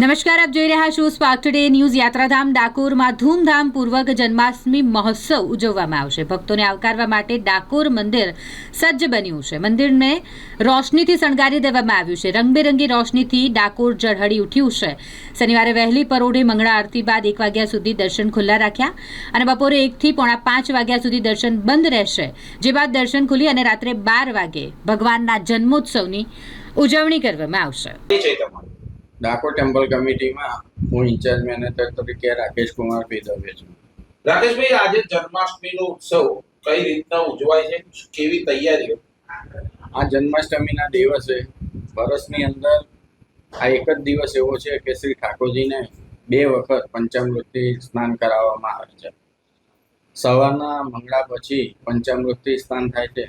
નમસ્કાર, આપ જોઈ રહ્યા છો સ્પાર્ક ટુડે ન્યૂઝ યાત્રાધામ ડાકોરમાં ધૂમધામપૂર્વક જન્માષ્ટમી મહોત્સવ ઉજવવામાં આવશે. ભક્તોને આવકારવા માટે ડાકોર મંદિર સજ્જ બન્યું છે. મંદિરને રોશનીથી શણગારી દેવામાં આવ્યું છે. રંગબેરંગી રોશનીથી ડાકોર ઝળહળી ઉઠ્યું છે. શનિવારે વહેલી પરોઢે મંગળા આરતી બાદ એક વાગ્યા સુધી દર્શન ખુલ્લા રાખ્યા અને બપોરે એકથી પોણા પાંચ વાગ્યા સુધી દર્શન બંધ રહેશે, જે બાદ દર્શન ખુલી અને રાત્રે બાર વાગે ભગવાનના જન્મોત્સવની ઉજવણી કરવામાં આવશે. ડાકોર ટેમ્પલ કમિટીમાં હું ઇન્ચાર્જ મેનેજર તરીકે રાકેશ કુમાર પેદવે છું. રાકેશભાઈ આજે જન્માષ્ટમીનો ઉત્સવ કઈ રીતના ઉજવાય છે? કેવી તૈયારીઓ? આ જન્માષ્ટમીના દિવસે વર્ષની અંદર આ એક જ દિવસ એવો છે કે શ્રી ઠાકોરજીને બે વખત પંચામૃતથી સ્નાન કરાવવામાં આવે છે. સવારના મંગળા પછી પંચામૃતથી સ્નાન થાય છે.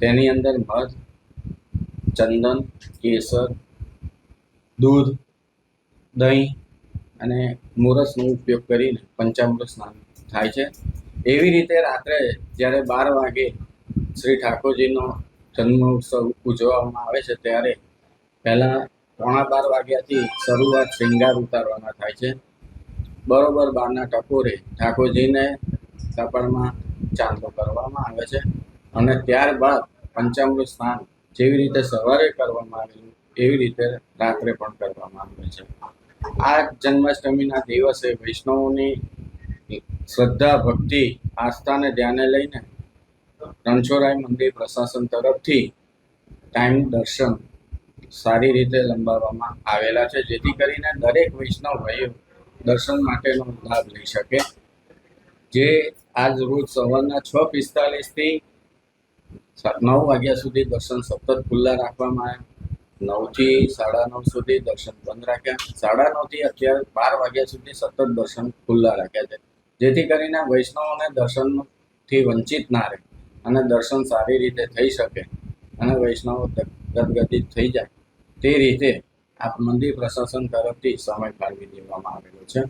તેની અંદર મધ ચંદન કેસર દૂધ દહીં અને મોરસનો ઉપયોગ કરીને પંચામૃત સ્નાન થાય છે. એવી રીતે રાત્રે જ્યારે બાર વાગે શ્રી ઠાકોરજીનો જન્મોત્સવ ઉજવવામાં આવે છે, ત્યારે પહેલાં પોણા બાર વાગ્યાથી શરૂઆત શૃંગાર ઉતારવાના થાય છે. બરોબર બારના ટકોરે ઠાકોરજીને કપડમાં ચાંદલો કરવામાં આવે છે અને ત્યારબાદ પંચામૃત સ્નાન જેવી રીતે સવારે કરવામાં આવેલું, એવી રીતે રાત્રે પણ કરવામાં આવે છે. આ જન્માષ્ટમીના દિવસે વૈષ્ણવોની શ્રદ્ધા, ભક્તિ, આસ્થાને ધ્યાને લઈને રણછોડરાય મંદિર પ્રશાસન તરફથી ટાઈમ દર્શન સારી રીતે લંબાવવામાં આવેલા છે, જેથી કરીને દરેક વૈષ્ણવ ભાઈઓ દર્શન માટેનો લાભ લઈ શકે. જે આજ રોજ સવારના છ પિસ્તાલીસથી નવ વાગ્યા સુધી દર્શન સતત ખુલ્લા રાખવામાં આવ્યા. નવથી સાડા નવ સુધી દર્શન બંધ રાખ્યા. સાડા નવથી અત્યારે બાર વાગ્યા સુધી સતત દર્શન ખુલ્લા રાખ્યા છે. જેથી કરીને વૈષ્ણવોને દર્શનથી વંચિત ના રહે અને દર્શન સારી રીતે થઈ શકે અને વૈષ્ણવો ગદગદિત થઈ જાય. તે રીતે આ મંદિર પ્રશાસન તરફથી સમય ફાળવી દેવામાં આવેલો છે.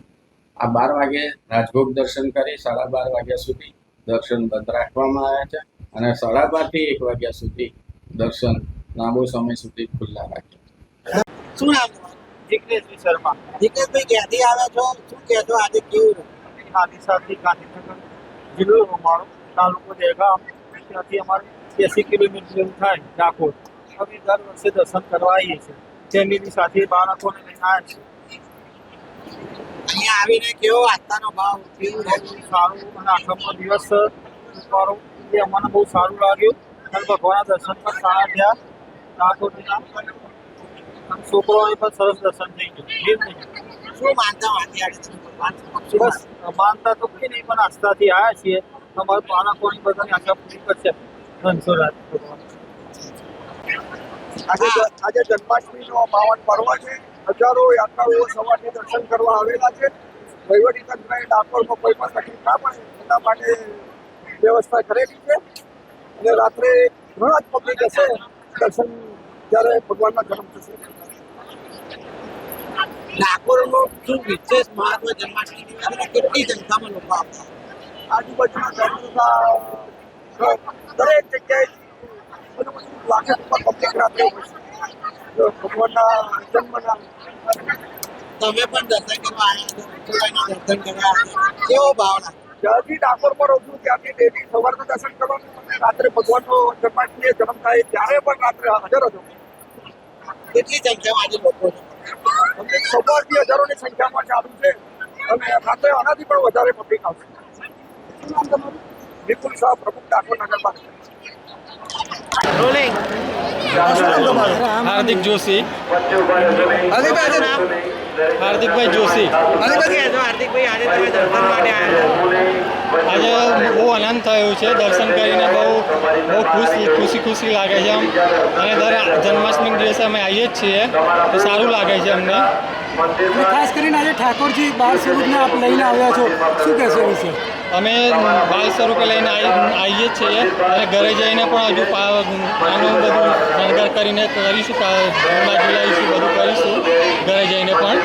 આ બાર વાગે રાજભોગ દર્શન કરી સાડા બાર વાગ્યા સુધી દર્શન બંધ રાખવામાં આવ્યા છે અને સાડા બારથી એક વાગ્યા સુધી દર્શન લાંબો સમય સુધી ખુલ્લા રાખ્યા શું નામ તમારું? શર્મા જિગ્નેશભાઈ ક્યાંથી આવ્યા છો? શું કહેશો આજે કેવું આદિશાથી ગાંધીનગર જિલ્લો અમારો તાલુકો દહેગામ. ત્યાંથી અમારે એંસી કિલોમીટર જેવું થાય ડાકોર. અમે દર વર્ષે દર્શન કરવા આવીએ છીએ. ફેમિલી સાથે બાળકોને લઈને આવ્યા છીએ. અહીંયા આવીને કેવો આસ્થાનો ભાવ કેવું રહ્યું સારું અને આઠમનો દિવસ સારું એ અમને બહુ સારું લાગ્યું. અને ભગવાનના દર્શન પણ સારા થયા. અને પણ સરસ દર્શન થઈ ગયું શું માનતા માનતા તો કઈ નહીં, પણ આસ્થાથી આવ્યા છીએ. અમારા બાળકોની બધાની આશા પૂરી કરશે. ધનસોરાજ આજે આજે જન્માષ્ટમીનો પાવન પર્વ છે. હજારો યાત્રાઓ સવારથી દર્શન કરવા આવેલા છે. વહીવટી તંત્રએ ડાકોરમાં કોઈ પણ તકલીફ ના પડે, એના માટે વ્યવસ્થા કરેલી છે. અને રાત્રે ઘણા જ પબ્લિક હશે. દર્શન જ્યારે ભગવાનના ગરમ થશે. ડાકોરનું શું વિશેષ મહત્વ જન્માષ્ટમી? દિવસે કેટલી સંખ્યામાં લોકો આવતા આજુબાજુના ગામોના દરેક જગ્યાએ બધું પબ્લિક ભગવાનના જન્મના તમે પણ દર્શન કરવા આવ્યા દર્શન કરવા આવ્યા છો. કેવો ભાવ લાગે જ્યાંથી ડાકોર પર રહું છું ત્યાંથી ડેલી સવારના દર્શન કરવાનું અને રાત્રે ભગવાનનો જન્માષ્ટમી જન્મ થાય ત્યારે પણ રાત્રે હાજર હતો. કેટલી સંખ્યામાં આજે લોકો છે? અમને સવારથી હજારોની સંખ્યામાં ચાલુ છે. અને રાત્રે આનાથી પણ વધારે પબ્લિક આવશે. વિપુલ શાહ પ્રમુખ ડાકોર નગરપાલિકા હાર્દિક જોશી. હાર્દિકભાઈ જોશી. હાર્દિકભાઈ આજે તમે દર્શન માટે આજે બહુ આનંદ થયો છે દર્શન કરીને બહુ બહુ ખુશ ખુશી ખુશી લાગે છે આમ. અને દર જન્માષ્ટમી દિવસે અમે આવીએ જ છીએ તો સારું લાગે છે અમને. ખાસ કરીને આજે ઠાકોરજી બાળ સ્વરૂપને આપ લઈને આવ્યા છો. શું કહેશો વિશે? અમે બાળ સ્વરૂપે લઈને આવીએ છીએ અને ઘરે જઈને પણ હજુ આનું બધું શણગાર કરીને કરીશું કા- ઝુલા બધું કરીશું, ઘરે જઈને પણ.